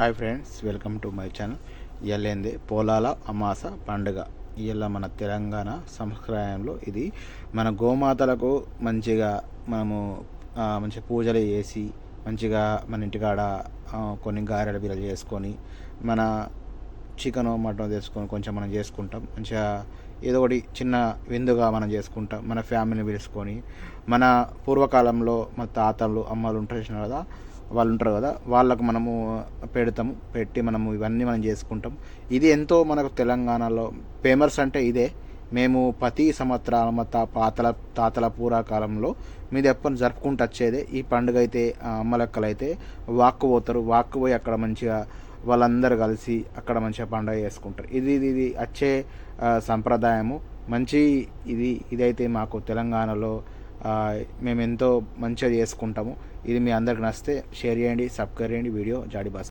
Hi friends welcome to my channel. ఇయ్యలేంది పోలాల అమాస పండుగ. ఇవాళ మన తెలంగాణ సంస్కృతంలో ఇది మన గోమాతలకు మంచిగా మనము మంచి పూజలు చేసి మంచిగా మన ఇంటికాడ కొన్ని గారెలు బిరలు చేసుకొని మన చికెన్ మటన్ చేసుకొని కొంచెం మనం చేసుకుంటాం. మంచిగా ఏదో ఒకటి చిన్న విందుగా మనం చేసుకుంటాం. మన ఫ్యామిలీని పిలుచుకొని మన పూర్వకాలంలో మన తాతలు అమ్మలు ఉంటారు కదా వాళ్ళు ఉంటారు కదా వాళ్ళకు మనము పెడతాము పెట్టి మనము ఇవన్నీ మనం చేసుకుంటాం. ఇది ఎంతో మనకు తెలంగాణలో ఫేమస్ అంటే ఇదే. మేము ప్రతి సంవత్సరాల మా తా పాతల తాతల పూర్వకాలంలో మీద ఎప్పుడు జరుపుకుంటూ వచ్చేదే. ఈ పండుగ అయితే ఆ అమ్మలక్కలు అయితే వాక్కు పోతారు. వాక్కు పోయి అక్కడ మంచిగా వాళ్ళందరూ కలిసి అక్కడ మంచిగా పండుగ చేసుకుంటారు. ఇది ఇది ఇది వచ్చే సంప్రదాయము. మంచి ఇది ఇదైతే మాకు తెలంగాణలో మేము ఎంతో మంచిగా చేసుకుంటాము. ఇది మీ అందరికి నచ్చితే షేర్ చేయండి సబ్స్క్రైబ్ చేయండి వీడియో జాడీ బాస్